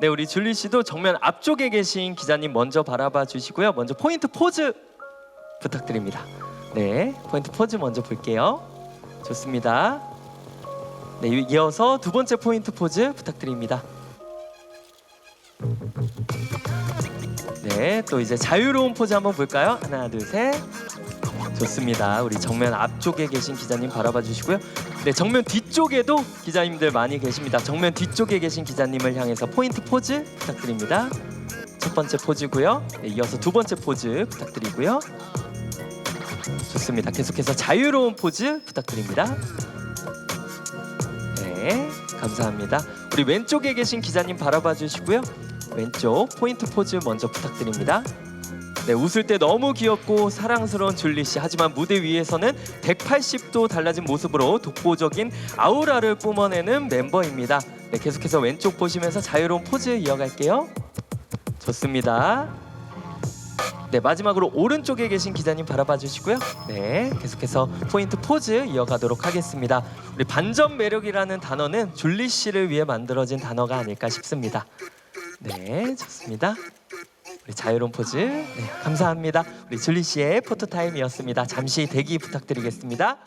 네, 우리 줄리 씨도 정면 앞쪽에 계신 기자님 먼저 바라봐 주시고요. 먼저 포인트 포즈 부탁드립니다. 네, 포인트 포즈 먼저 볼게요. 좋습니다. 네, 이어서 두 번째 포인트 포즈 부탁드립니다. 네, 또 이제 자유로운 포즈 한번 볼까요? 하나, 둘, 셋. 좋습니다. 우리 정면 앞쪽에 계신 기자님 바라봐 주시고요. 네, 정면 뒤쪽에도 기자님들 많이 계십니다. 정면 뒤쪽에 계신 기자님을 향해서 포인트 포즈 부탁드립니다. 첫 번째 포즈고요. 네, 이어서 두 번째 포즈 부탁드리고요. 좋습니다. 계속해서 자유로운 포즈 부탁드립니다. 네, 감사합니다. 우리 왼쪽에 계신 기자님 바라봐 주시고요. 왼쪽 포인트 포즈 먼저 부탁드립니다. 네, 웃을 때 너무 귀엽고 사랑스러운 줄리 씨. 하지만 무대 위에서는 180도 달라진 모습으로 독보적인 아우라를 뿜어내는 멤버입니다. 네, 계속해서 왼쪽 보시면서 자유로운 포즈 이어갈게요. 좋습니다. 네, 마지막으로 오른쪽에 계신 기자님 바라봐 주시고요. 네, 계속해서 포인트 포즈 이어가도록 하겠습니다. 우리 반전 매력이라는 단어는 줄리 씨를 위해 만들어진 단어가 아닐까 싶습니다. 네, 좋습니다. 우리 자유로운 포즈 네, 감사합니다. 우리 줄리 씨의 포토 타임이었습니다. 잠시 대기 부탁드리겠습니다.